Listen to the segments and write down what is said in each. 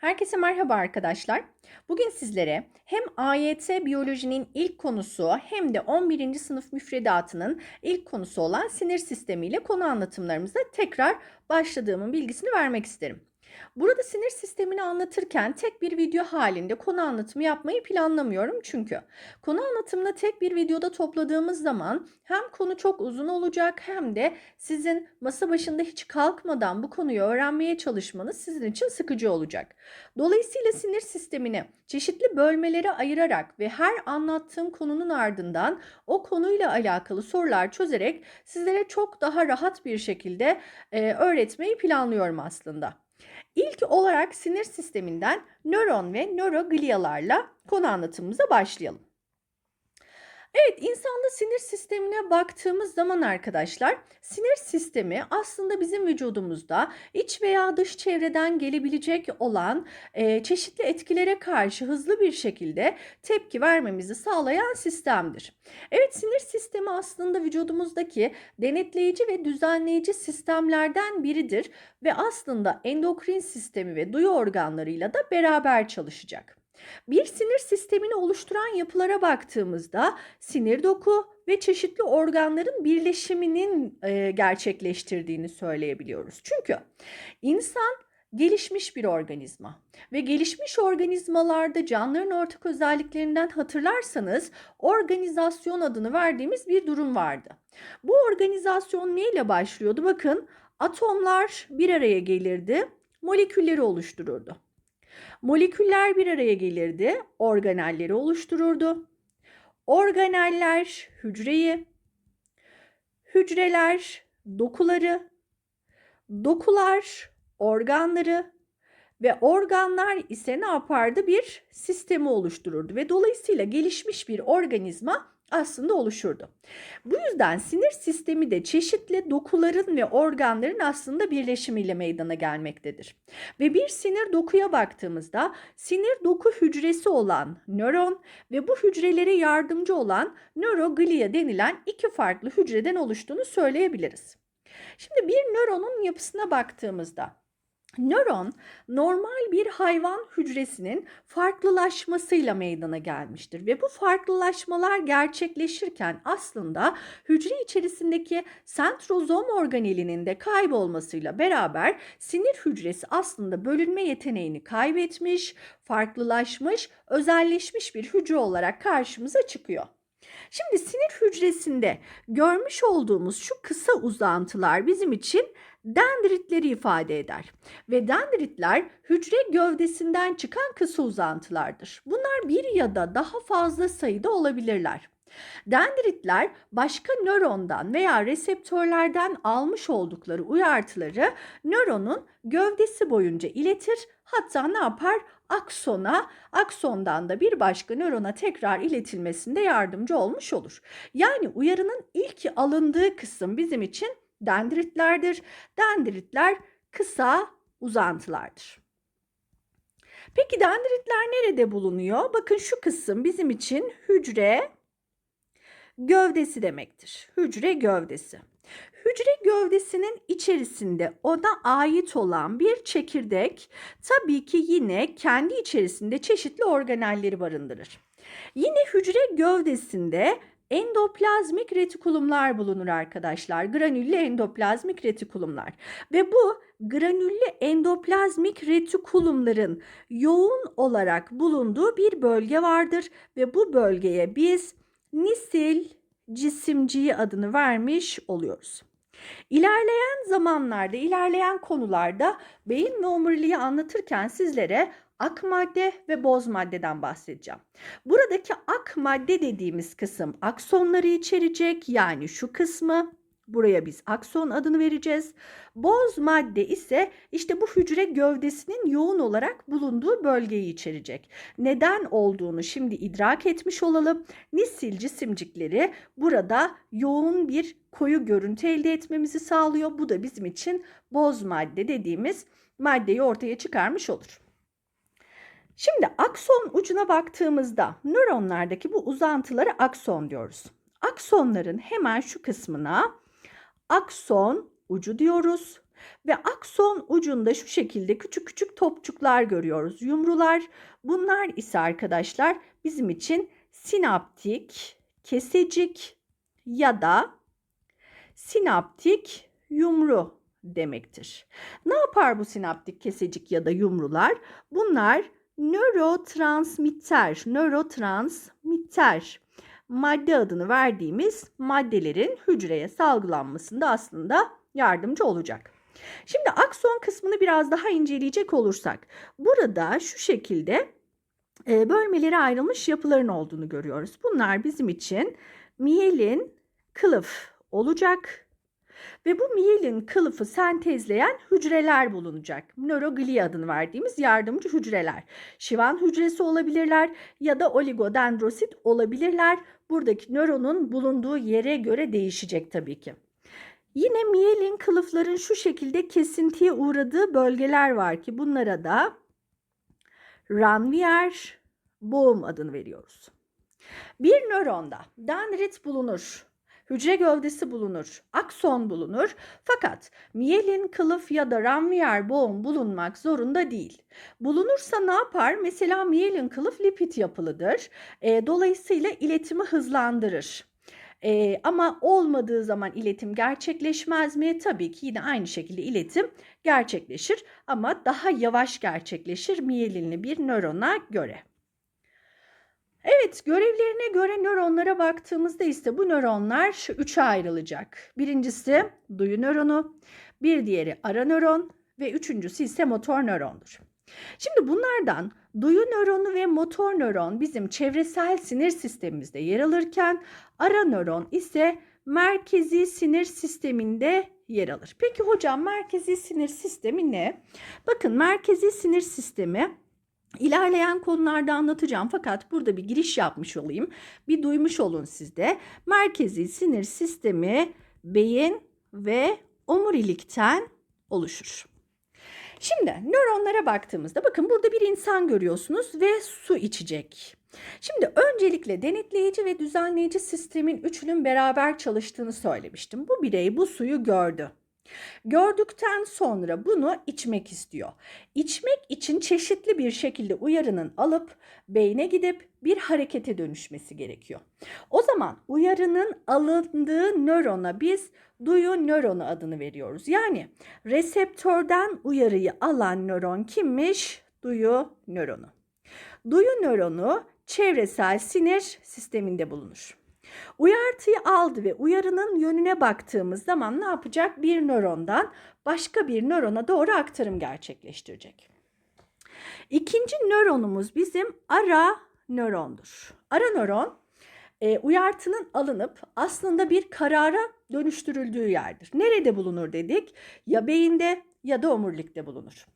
Herkese merhaba arkadaşlar. Bugün sizlere hem AYT biyolojinin ilk konusu hem de 11. sınıf müfredatının ilk konusu olan sinir sistemi ile konu anlatımlarımıza tekrar başladığımın bilgisini vermek isterim. Burada sinir sistemini anlatırken tek bir video halinde konu anlatımı yapmayı planlamıyorum çünkü konu anlatımını tek bir videoda topladığımız zaman hem konu çok uzun olacak hem de sizin masa başında hiç kalkmadan bu konuyu öğrenmeye çalışmanız sizin için sıkıcı olacak. Dolayısıyla sinir sistemini çeşitli bölmelere ayırarak ve her anlattığım konunun ardından o konuyla alakalı sorular çözerek sizlere çok daha rahat bir şekilde e, öğretmeyi planlıyorum aslında. İlk olarak sinir sisteminden nöron ve nöroglialarla konu anlatımımıza başlayalım. Evet, insanda sinir sistemine baktığımız zaman arkadaşlar, sinir sistemi aslında bizim vücudumuzda iç veya dış çevreden gelebilecek olan e, çeşitli etkilere karşı hızlı bir şekilde tepki vermemizi sağlayan sistemdir. Evet, sinir sistemi aslında vücudumuzdaki denetleyici ve düzenleyici sistemlerden biridir ve aslında endokrin sistemi ve duyu organlarıyla da beraber çalışacak. Bir sinir sistemini oluşturan yapılara baktığımızda sinir doku ve çeşitli organların birleşiminin e, gerçekleştirdiğini söyleyebiliyoruz. Çünkü insan gelişmiş bir organizma ve gelişmiş organizmalarda canlıların ortak özelliklerinden hatırlarsanız organizasyon adını verdiğimiz bir durum vardı. Bu organizasyon neyle başlıyordu? Bakın atomlar bir araya gelirdi, molekülleri oluştururdu. Moleküller bir araya gelirdi, organelleri oluştururdu. Organeller hücreyi, hücreler dokuları, dokular organları ve organlar ise ne yapardı? Bir sistemi oluştururdu ve dolayısıyla gelişmiş bir organizma aslında oluşurdu. Bu yüzden sinir sistemi de çeşitli dokuların ve organların aslında birleşimiyle meydana gelmektedir. Ve bir sinir dokuya baktığımızda sinir doku hücresi olan nöron ve bu hücrelere yardımcı olan nöroglia denilen iki farklı hücreden oluştuğunu söyleyebiliriz. Şimdi bir nöronun yapısına baktığımızda Nöron normal bir hayvan hücresinin farklılaşmasıyla meydana gelmiştir ve bu farklılaşmalar gerçekleşirken aslında hücre içerisindeki sentrozom organelinin de kaybolmasıyla beraber sinir hücresi aslında bölünme yeteneğini kaybetmiş, farklılaşmış, özelleşmiş bir hücre olarak karşımıza çıkıyor. Şimdi sinir hücresinde görmüş olduğumuz şu kısa uzantılar bizim için dendritleri ifade eder. Ve dendritler hücre gövdesinden çıkan kısa uzantılardır. Bunlar bir ya da daha fazla sayıda olabilirler. Dendritler başka nörondan veya reseptörlerden almış oldukları uyartıları nöronun gövdesi boyunca iletir. Hatta ne yapar? Aksona, aksondan da bir başka nörona tekrar iletilmesinde yardımcı olmuş olur. Yani uyarının ilk alındığı kısım bizim için dendritlerdir. Dendritler kısa uzantılardır. Peki dendritler nerede bulunuyor? Bakın şu kısım bizim için hücre gövdesi demektir. Hücre gövdesi. Hücre gövdesinin içerisinde ona ait olan bir çekirdek tabii ki yine kendi içerisinde çeşitli organelleri barındırır. Yine hücre gövdesinde endoplazmik retikulumlar bulunur arkadaşlar. Granüllü endoplazmik retikulumlar. Ve bu granüllü endoplazmik retikulumların yoğun olarak bulunduğu bir bölge vardır ve bu bölgeye biz nisil cisimciği adını vermiş oluyoruz. İlerleyen zamanlarda, ilerleyen konularda beyin ve omuriliği anlatırken sizlere ak madde ve boz maddeden bahsedeceğim. Buradaki ak madde dediğimiz kısım aksonları içerecek yani şu kısmı Buraya biz akson adını vereceğiz. Boz madde ise işte bu hücre gövdesinin yoğun olarak bulunduğu bölgeyi içerecek. Neden olduğunu şimdi idrak etmiş olalım. Nisil cisimcikleri burada yoğun bir koyu görüntü elde etmemizi sağlıyor. Bu da bizim için boz madde dediğimiz maddeyi ortaya çıkarmış olur. Şimdi akson ucuna baktığımızda nöronlardaki bu uzantıları akson diyoruz. Aksonların hemen şu kısmına akson ucu diyoruz ve akson ucunda şu şekilde küçük küçük topçuklar görüyoruz. Yumrular. Bunlar ise arkadaşlar bizim için sinaptik, kesecik ya da sinaptik yumru demektir. Ne yapar bu sinaptik kesecik ya da yumrular? Bunlar nörotransmitter, nörotransmitter madde adını verdiğimiz maddelerin hücreye salgılanmasında aslında yardımcı olacak. Şimdi akson kısmını biraz daha inceleyecek olursak burada şu şekilde e, bölmelere ayrılmış yapıların olduğunu görüyoruz. Bunlar bizim için miyelin kılıf olacak ve bu miyelin kılıfı sentezleyen hücreler bulunacak. Nöroglia adını verdiğimiz yardımcı hücreler. Şivan hücresi olabilirler ya da oligodendrosit olabilirler. Buradaki nöronun bulunduğu yere göre değişecek tabii ki. Yine miyelin kılıfların şu şekilde kesintiye uğradığı bölgeler var ki bunlara da ranvier boğum adını veriyoruz. Bir nöronda dendrit bulunur, hücre gövdesi bulunur, akson bulunur fakat miyelin kılıf ya da ranvier boğum bulunmak zorunda değil. Bulunursa ne yapar? Mesela miyelin kılıf lipid yapılıdır. E, dolayısıyla iletimi hızlandırır. Ee, ama olmadığı zaman iletim gerçekleşmez mi? Tabii ki yine aynı şekilde iletim gerçekleşir ama daha yavaş gerçekleşir miyelinli bir nörona göre. Evet, görevlerine göre nöronlara baktığımızda ise bu nöronlar üçe ayrılacak. Birincisi duyu nöronu, bir diğeri ara nöron ve üçüncüsü ise motor nörondur. Şimdi bunlardan duyu nöronu ve motor nöron bizim çevresel sinir sistemimizde yer alırken ara nöron ise merkezi sinir sisteminde yer alır. Peki hocam merkezi sinir sistemi ne? Bakın merkezi sinir sistemi İlerleyen konularda anlatacağım fakat burada bir giriş yapmış olayım. Bir duymuş olun sizde. Merkezi sinir sistemi beyin ve omurilikten oluşur. Şimdi nöronlara baktığımızda bakın burada bir insan görüyorsunuz ve su içecek. Şimdi öncelikle denetleyici ve düzenleyici sistemin üçünün beraber çalıştığını söylemiştim. Bu birey bu suyu gördü. Gördükten sonra bunu içmek istiyor. İçmek için çeşitli bir şekilde uyarının alıp beyne gidip bir harekete dönüşmesi gerekiyor. O zaman uyarının alındığı nörona biz duyu nöronu adını veriyoruz. Yani reseptörden uyarıyı alan nöron kimmiş? Duyu nöronu. Duyu nöronu çevresel sinir sisteminde bulunur. Uyartıyı aldı ve uyarının yönüne baktığımız zaman ne yapacak? Bir nörondan başka bir nörona doğru aktarım gerçekleştirecek. İkinci nöronumuz bizim ara nörondur. Ara nöron e, uyartının alınıp aslında bir karara dönüştürüldüğü yerdir. Nerede bulunur dedik? Ya beyinde ya da omurilikte bulunur.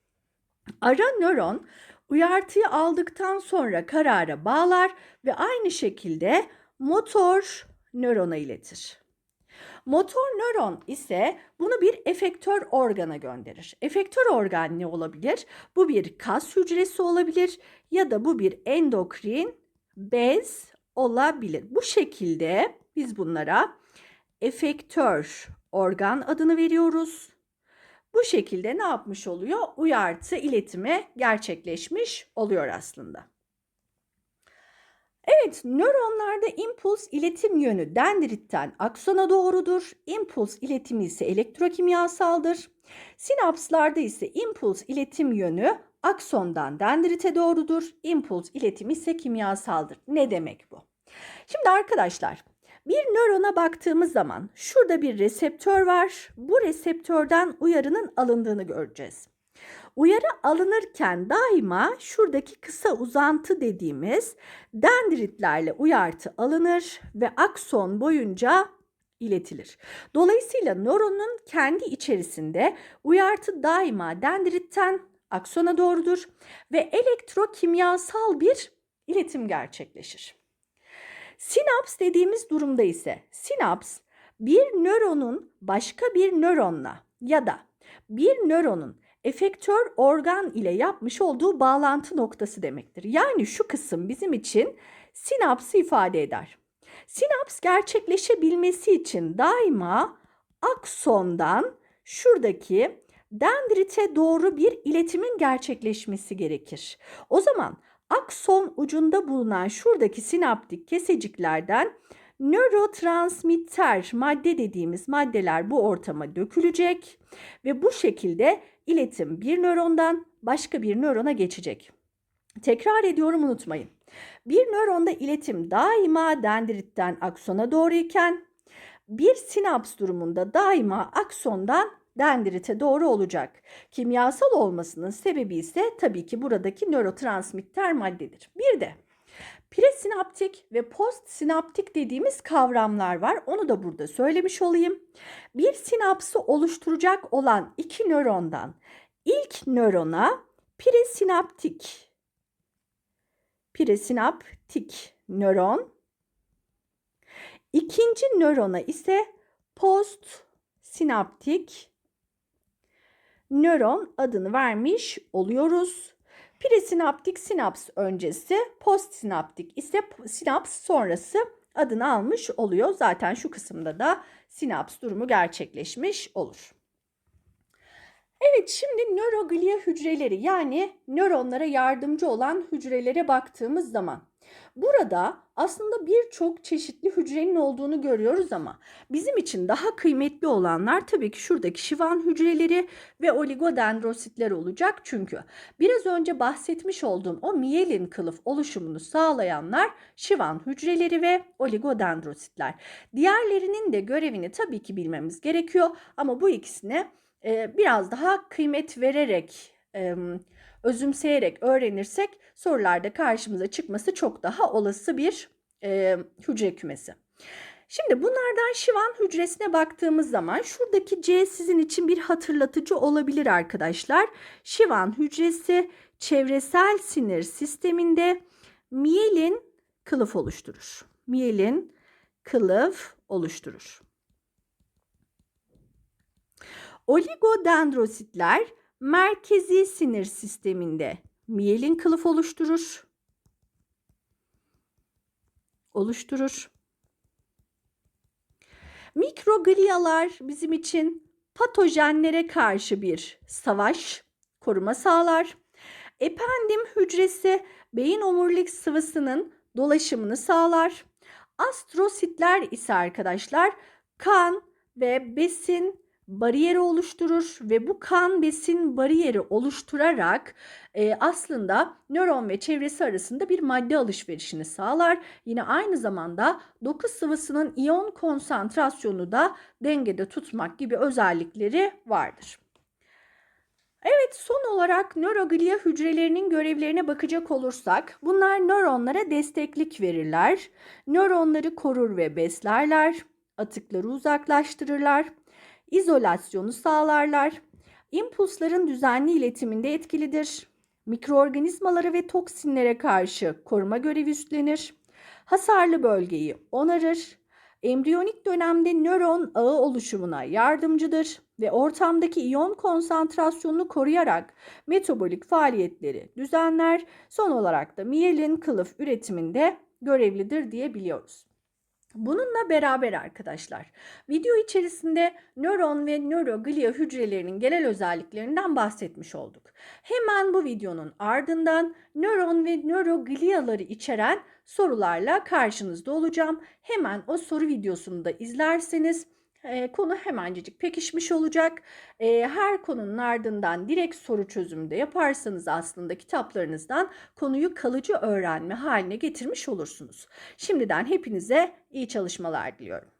Ara nöron uyartıyı aldıktan sonra karara bağlar ve aynı şekilde motor nörona iletir. Motor nöron ise bunu bir efektör organa gönderir. Efektör organ ne olabilir? Bu bir kas hücresi olabilir ya da bu bir endokrin bez olabilir. Bu şekilde biz bunlara efektör organ adını veriyoruz. Bu şekilde ne yapmış oluyor? Uyartı iletimi gerçekleşmiş oluyor aslında. Evet, nöronlarda impuls iletim yönü dendritten aksona doğrudur. İmpuls iletimi ise elektrokimyasaldır. Sinapslarda ise impuls iletim yönü aksondan dendrite doğrudur. İmpuls iletimi ise kimyasaldır. Ne demek bu? Şimdi arkadaşlar, bir nörona baktığımız zaman şurada bir reseptör var. Bu reseptörden uyarının alındığını göreceğiz. Uyarı alınırken daima şuradaki kısa uzantı dediğimiz dendritlerle uyartı alınır ve akson boyunca iletilir. Dolayısıyla nöronun kendi içerisinde uyartı daima dendritten aksona doğrudur ve elektrokimyasal bir iletim gerçekleşir. Sinaps dediğimiz durumda ise sinaps bir nöronun başka bir nöronla ya da bir nöronun efektör organ ile yapmış olduğu bağlantı noktası demektir. Yani şu kısım bizim için sinapsı ifade eder. Sinaps gerçekleşebilmesi için daima aksondan şuradaki dendrite doğru bir iletimin gerçekleşmesi gerekir. O zaman akson ucunda bulunan şuradaki sinaptik keseciklerden nörotransmitter madde dediğimiz maddeler bu ortama dökülecek ve bu şekilde iletim bir nörondan başka bir nörona geçecek. Tekrar ediyorum unutmayın. Bir nöronda iletim daima dendritten aksona doğru iken bir sinaps durumunda daima aksondan dendrite doğru olacak. Kimyasal olmasının sebebi ise tabii ki buradaki nörotransmitter maddedir. Bir de presinaptik ve postsinaptik dediğimiz kavramlar var. Onu da burada söylemiş olayım. Bir sinapsı oluşturacak olan iki nörondan ilk nörona presinaptik presinaptik nöron ikinci nörona ise postsinaptik nöron adını vermiş oluyoruz. Presinaptik sinaps öncesi, postsinaptik ise sinaps sonrası adını almış oluyor. Zaten şu kısımda da sinaps durumu gerçekleşmiş olur. Evet şimdi nöroglia hücreleri yani nöronlara yardımcı olan hücrelere baktığımız zaman burada aslında birçok çeşitli hücrenin olduğunu görüyoruz ama bizim için daha kıymetli olanlar tabii ki şuradaki şivan hücreleri ve oligodendrositler olacak. Çünkü biraz önce bahsetmiş olduğum o miyelin kılıf oluşumunu sağlayanlar şivan hücreleri ve oligodendrositler. Diğerlerinin de görevini tabii ki bilmemiz gerekiyor ama bu ikisine biraz daha kıymet vererek, özümseyerek öğrenirsek sorularda karşımıza çıkması çok daha olası bir hücre kümesi. Şimdi bunlardan şivan hücresine baktığımız zaman şuradaki C sizin için bir hatırlatıcı olabilir arkadaşlar. Şivan hücresi çevresel sinir sisteminde miyelin kılıf oluşturur. Miyelin kılıf oluşturur. Oligodendrositler merkezi sinir sisteminde miyelin kılıf oluşturur. Oluşturur. Mikroglialar bizim için patojenlere karşı bir savaş, koruma sağlar. Ependim hücresi beyin omurilik sıvısının dolaşımını sağlar. Astrositler ise arkadaşlar kan ve besin bariyeri oluşturur ve bu kan besin bariyeri oluşturarak e, aslında nöron ve çevresi arasında bir madde alışverişini sağlar. Yine aynı zamanda doku sıvısının iyon konsantrasyonu da dengede tutmak gibi özellikleri vardır. Evet son olarak nöroglia hücrelerinin görevlerine bakacak olursak bunlar nöronlara desteklik verirler, nöronları korur ve beslerler, atıkları uzaklaştırırlar, izolasyonu sağlarlar, impulsların düzenli iletiminde etkilidir, mikroorganizmalara ve toksinlere karşı koruma görevi üstlenir, hasarlı bölgeyi onarır, embriyonik dönemde nöron ağı oluşumuna yardımcıdır ve ortamdaki iyon konsantrasyonunu koruyarak metabolik faaliyetleri düzenler. Son olarak da miyelin kılıf üretiminde görevlidir diyebiliyoruz. Bununla beraber arkadaşlar video içerisinde nöron ve nöroglia hücrelerinin genel özelliklerinden bahsetmiş olduk. Hemen bu videonun ardından nöron ve nörogliaları içeren sorularla karşınızda olacağım. Hemen o soru videosunu da izlerseniz e, konu hemencecik pekişmiş olacak. E, her konunun ardından direkt soru çözümü de yaparsanız aslında kitaplarınızdan konuyu kalıcı öğrenme haline getirmiş olursunuz. Şimdiden hepinize iyi çalışmalar diliyorum.